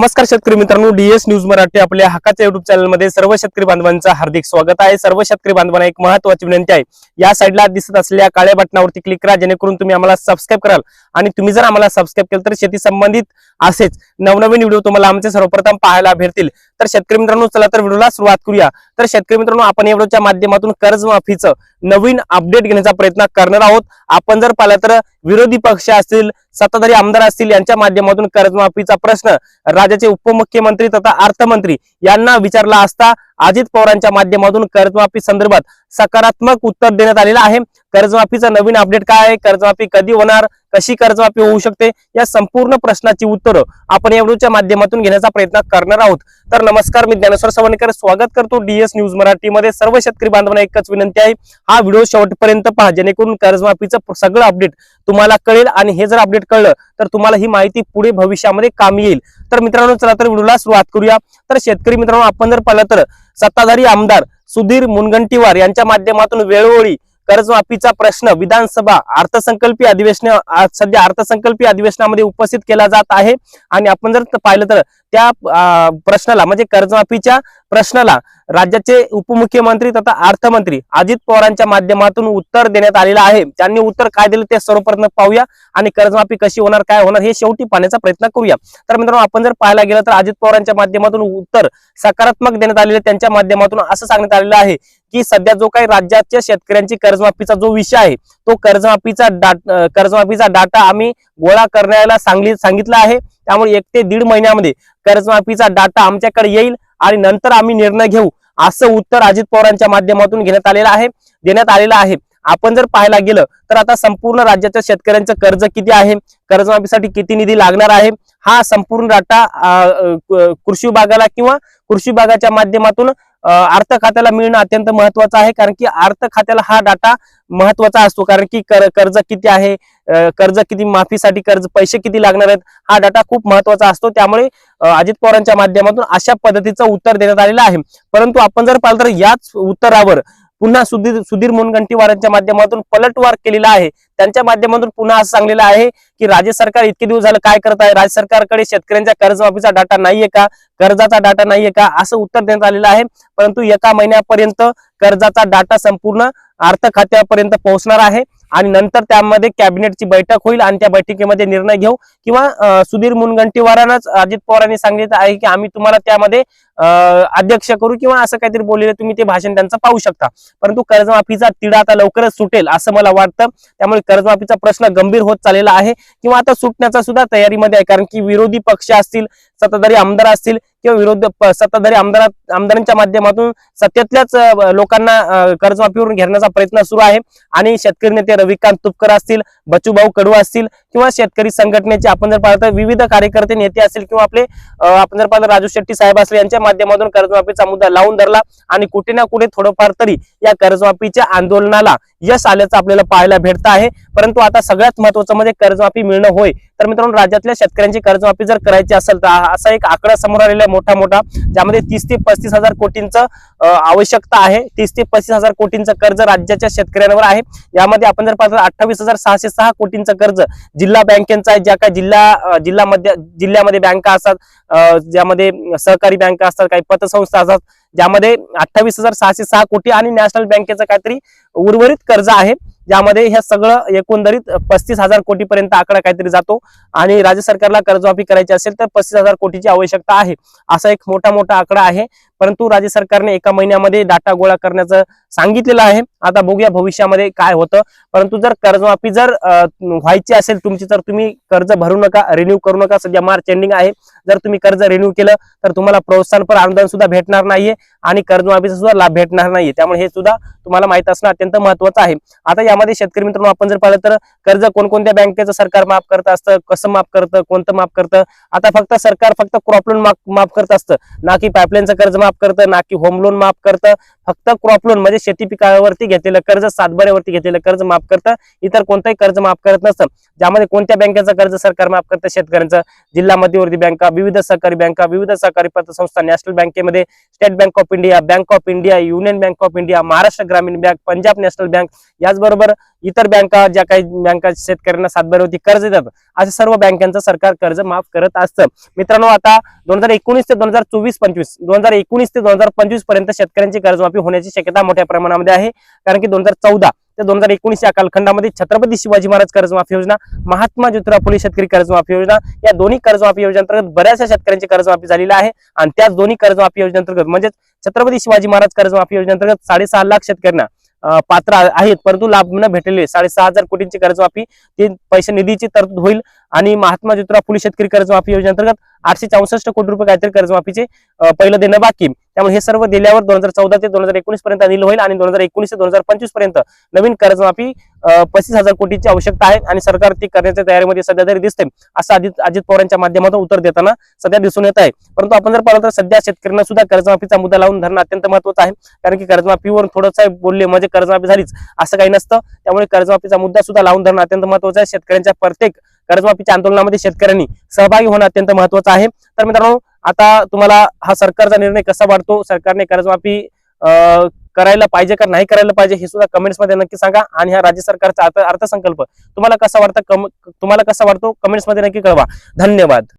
नमस्कार शेतकरी मित्रांनो डीएस न्यूज मराठी आपल्या हक्काच्या युट्यूब चॅनलमध्ये सर्व शेतकरी बांधवांचं हार्दिक स्वागत आहे. सर्व शेतकरी बांधवांना एक महत्वाची विनंती आहे. या साईडला दिसत असलेल्या काळ्या बटनावरती क्लिक करा जेणेकरून तुम्ही आम्हाला सबस्क्राईब कराल. आणि तुम्ही जर आम्हाला सबस्क्राईब केलं तर शेती संबंधित असेच नवनवीन व्हिडिओ तुम्हाला आमचे सर्वप्रथम पाहायला भेटतील. तर शेतकरी मित्रांनो चला तर व्हिडिओला सुरुवात करूया. तर शेतकरी मित्रांनो आपण या व्हिडिओच्या माध्यमातून कर्जमाफीचं नवीन अपडेट घेण्याचा प्रयत्न करणार आहोत. आपण जर पाहिलं तर विरोधी पक्ष असतील सत्ताधारी आमदार असतील यांच्या माध्यमातून कर्जमाफीचा प्रश्न राज्याचे उपमुख्यमंत्री तथा अर्थमंत्री यांना विचारला असता अजित पवारांच्या माध्यमातून कर्जमाफी संदर्भात सकारात्मक उत्तर देण्यात आलेलं आहे. कर्जमाफीचं नवीन अपडेट काय आहे? कर्जमाफी कधी होणार? कशी कर्जमाफी होऊ शकते? या संपूर्ण प्रश्नाची उत्तरं आपण या व्हिडिओच्या माध्यमातून घेण्याचा प्रयत्न करणार आहोत. तर नमस्कार मी ज्ञानेश्वर सवणकर. स्वागत करतो डीएस न्यूज मराठीमध्ये. सर्व शेतकरी बांधवांना एकच विनंती आहे. हा व्हिडिओ शेवटपर्यंत पहा जेणेकरून कर्जमाफीचं सगळं अपडेट तुम्हाला कळेल. आणि हे जर अपडेट कळलं तर तुम्हाला ही माहिती पुढे भविष्यामध्ये कामी येईल. तर मित्रांनो चला तर व्हिडिओला सुरुवात करूया. तर शेतकरी मित्रांनो आपण जर पाहिलं तर सत्ताधारी आमदार सुधीर मुनगंटीवार यांच्या माध्यमातून वेळोवेळी कर्जमाफीचा प्रश्न विधानसभा अर्थसंकल्पीय अधिवेशन सध्या अर्थसंकल्पीय अधिवेशनामध्ये उपस्थित केला जात आहे. आणि आपण जर पाहिलं तर त्या प्रश्नाला म्हणजे कर्जमाफीच्या प्रश्नाला राज्याचे उपमुख्यमंत्री तथा अर्थमंत्री अजित पवारांच्या माध्यमातून उत्तर देण्यात आलेलं आहे. त्यांनी उत्तर काय दिलं ते सर्वप्रथम पाहूया आणि कर्जमाफी कशी होणार काय होणार हे शेवटी पाहण्याचा प्रयत्न करूया. तर मित्रांनो आपण जर पाहायला गेलं तर अजित पवारांच्या माध्यमातून उत्तर सकारात्मक देण्यात आलेलं त्यांच्या माध्यमातून असं सांगण्यात आलेलं आहे की सध्या जो काही राज्याच्या शेतकऱ्यांची कर्जमाफीचा जो विषय आहे तो कर्जमाफीचा डाटा कर्जमाफीचा डाटा आम्ही गोळा करण्याला सांगली सांगितलं आहे. त्यामुळे एक ते दीड महिन्यामध्ये कर्जमाफीचा डाटा आमच्याकडे येईल. आणि नंतर आम्ही निर्णय घेऊ असं उत्तर अजित पवारांच्या माध्यमातून घेण्यात आलेलं आहे देण्यात आलेलं आहे. आपण जर पाहायला गेलं तर आता संपूर्ण राज्याच्या शेतकऱ्यांचं कर्ज किती आहे? कर्जमाफीसाठी किती निधी लागणार आहे? हा संपूर्ण डाटा कृषी विभागाला किंवा कृषी विभागाच्या माध्यमातून अर्थ खात्याला मिळणं अत्यंत महत्वाचं आहे कारण की अर्थ खात्याला हा डाटा महत्त्वाचा असतो. कारण की कर- कर्ज किती आहे कर्ज किती माफीसाठी कर्ज पैसे किती लागणार आहेत हा डाटा खूप महत्त्वाचा असतो. त्यामुळे अजित पवारांच्या माध्यमातून अशा पद्धतीचं उत्तर देण्यात आलेलं आहे. परंतु आपण जर पाहिलं तर याच उत्तरावर पुन्हा सुधीर सुधीर मुनगंटीवारांच्या माध्यमातून पलटवार केलेला आहे. त्यांच्या माध्यमातून पुन्हा असं सांगलेलं आहे की राज्य सरकार इतके दिवस झालं काय करत आहे? राज्य सरकारकडे शेतकऱ्यांच्या कर्जमाफीचा डाटा नाहीये का? कर्जाचा डाटा नाहीये का? असं उत्तर देण्यात आलेलं आहे. परंतु एका महिन्यापर्यंत कर्जाचा डाटा संपूर्ण अर्थ खात्यापर्यंत पोहोचणार आहे. आणि नंतर त्यामध्ये कॅबिनेटची बैठक होईल आणि त्या बैठकीमध्ये निर्णय घेऊ. किंवा सुधीर मुनगंटीवारांनाच अजित पवारांनी सांगितलं आहे की आम्ही तुम्हाला त्यामध्ये अध्यक्ष करू किंवा असं काहीतरी बोललेलं तुम्ही ते भाषण त्यांचं पाहू शकता. परंतु कर्जमाफीचा तिढा आता लवकरच सुटेल असं मला वाटतं. त्यामुळे कर्जमाफीचा प्रश्न गंभीर होत चाललेला आहे. किंवा आता सुटण्याचा सुद्धा तयारीमध्ये आहे. कारण की विरोधी पक्ष असतील सत्ताधारी आमदार असतील किंवा विरोध प- सत्ताधारी आमदार आमदारांच्या माध्यमातून सत्तेतल्याच लोकांना कर्जमाफीवरून घेण्याचा प्रयत्न सुरू आहे. आणि शेतकरी नेते रविकांत तुपकर असतील बचूभाऊ कडू असतील किंवा शेतकरी संघटनेचे आपण जर पाहिलं तर विविध कार्यकर्ते नेते असतील किंवा आपले आपण जर पाहिलं राजू शेट्टी साहेब असले यांच्या माध्यमातून कर्जमाफीचा मुद्दा लावून धरला. आणि कुठे ना कुठे थोडंफार तरी या कर्जमाफीच्या आंदोलनाला यश आल्याचं आपल्याला पाहायला भेटत आहे. परंतु आता सगळ्यात महत्वाचं म्हणजे कर्जमाफी मिळणं होय. तर मित्रांनो राज्यातल्या शेतकऱ्यांची कर्जमाफी जर करायची असेल तर असा एक आकडा समोर आलेला आहे मोठा मोठा ज्यामध्ये तीस ते पस्तीस हजार कोटींचं अं, आवश्यकता आहे. तीस ते पस्तीस हजार कोटींचं कर्ज राज्याच्या शेतकऱ्यांवर आहे. यामध्ये आपण जर पाहिलं अठ्ठावीस हजार सहाशे सहा कोटींचं कर्ज जिल्हा बँकेचं आहे ज्या काय जिल्हा अं, जिल्हामध्ये जिल्ह्यामध्ये बँका असतात ज्यामध्ये सहकारी बँका असतात काही पतसंस्था असतात ज्यामध्ये अठ्ठावीस हजार सहाशे सहा कोटी आणि नॅशनल बँकेचं काहीतरी उर्वरित कर्ज आहे ज्यामध्ये हे सगळं एकंदरीत पस्तीस हजार कोटीपर्यंत आकडा काहीतरी जातो. आणि राज्य सरकारला कर्जमाफी करायची असेल तर पस्तीस हजार कोटीची आवश्यकता आहे. असा एक मोठा मोठा आकडा आहे. परंतु राज्य सरकारने एका महिन्यामध्ये डाटा गोळा करण्याचं सांगितलेलं आहे. आता बघूया भविष्यामध्ये काय होतं. परंतु जर कर्जमाफी जर व्हायची असेल तुमची तर तुम्ही कर्ज भरू नका रिन्यू करू नका. सध्या मार्च एंडिंग आहे. जर तुम्ही कर्ज रिन्यू केलं तर तुम्हाला प्रोत्साहनपर अनुदान सुद्धा भेटणार नाहीये आणि कर्जमाफीचा सुद्धा लाभ भेटणार नाहीये. त्यामुळे हे सुद्धा तुम्हाला माहीत असणं अत्यंत महत्वाचं आहे. आता यामध्ये शेतकरी मित्रांनो आपण जर पाहिलं तर कर्ज कोणकोणत्या बँकेचं सरकार माफ करत असतं कसं माफ करतं कोणतं माफ करतं? आता फक्त सरकार फक्त क्रॉप लोन माफ माफ करत असतं. ना की पाईपलाईनचं कर्ज माफ करतं ना की होम लोन माफ करतं. फक्त क्रॉप लोन म्हणजे शेती पिकावरती घेतलेलं कर्ज सातबाऱ्यावरती घेतलेलं कर्ज माफ करतं. इतर कोणतंही कर्ज माफ करत नसतं. ज्यामध्ये कोणत्या बँकेचं कर्ज सरकार माफ करतं? शेतकऱ्यांचं. जिल्हा मध्यवर्ती बँका विविध सहकारी बँका विविध सहकारी पतसंस्था नॅशनल बँकेमध्ये state bank of India bank of India union bank of India Maharashtra ग्रामीण बँक पंजाब नॅशनल बँक. याचबरोबर इतर बँका ज्या काही बँका शेतकऱ्यांना सातबाऱ्यावरती कर्ज देतात असे सर्व बँकांचं सरकार कर्ज माफ करत असतं. मित्रांनो आता दोन हजार एकोणीस ते दोन हजार चोवीस पंचवीस दोन हजार एकोणीस ते दोन हजार पंचवीसपर्यंत शेतकऱ्यांची कर्जमाफी होण्याची शक्यता मोठ्या प्रमाणामध्ये आहे. कारण की दोन हजार चौदा ते दोन हजार एकोणीस या कालखंडामध्ये छत्रपती शिवाजी महाराज कर्जमाफी योजना महात्मा ज्योतिराव फुले शेतकरी कर्जमाफी योजना या दोन्ही कर्जमाफी योजनेअंतर्गत बऱ्याचशा शेतकऱ्यांची कर्जमाफी झालेली आहे. आणि त्याच दोन्ही कर्जमाफी योजनेअंतर्गत म्हणजेच छत्रपती शिवाजी महाराज कर्जमाफी योजनेअंतर्गत साडेसहा लाख शेतकऱ्यांना पात्र आहेत. परंतु लाभ न भेटलेले साडेसहा हजार कोटींची कर्जमाफी ते पैसे निधीची तरतूद होईल आणि महात्मा ज्योतिराव फुले शेतकरी कर्जमाफी योजनेअंतर्गत आठशे चौसष्ट कोटी रुपये काहीतरी कर्जमाफीचे पहिलं देणं बाकी. त्यामुळे हे सर्व दिल्यावर दोन हजार चौदा ते दोन हजार एकोणीस पर्यंत अनिल होईल आणि दोन हजार एकोणीस ते दोन हजार पंचवीसपर्यंत नवीन कर्जमाफी पस्तीस हजार कोटीची आवश्यकता आहे आणि सरकार ती करण्याच्या तयारीमध्ये सध्या तरी दिसते असं अजित अजित पवारांच्या माध्यमातून उत्तर देताना सध्या दिसून येत आहे. परंतु आपण जर पाहिलं तर सध्या शेतकऱ्यांना सुद्धा कर्जमाफीचा मुद्दा लावून धरणं अत्यंत महत्वाचं आहे. कारण की कर्जमाफीवर थोडंसं बोलले म्हणजे कर्जमाफी झालीच असं काही नसतं. त्यामुळे कर्जमाफीचा मुद्दा सुद्धा लावून धरणं अत्यंत महत्वाचं आहे. शेतकऱ्यांच्या प्रत्येक कर्जमाफीच्या आंदोलनामध्ये शेतकऱ्यांनी सहभागी होणं अत्यंत महत्वाचं आहे. तर मित्रांनो आता तुम्हाला हा सरकारचा निर्णय कसा वाटतो सरकारने कर्जमाफी करायला पाहिजे का नाही करायला पाहिजे हे सुद्धा कमेंट्समध्ये नक्की सांगा. आणि हा राज्य सरकारचा अर्थ- अर्थसंकल्प तुम्हाला कसा वाटतं कम- तुम्हाला कसा वाटतो? कमेंट्समध्ये नक्की कळवा. धन्यवाद.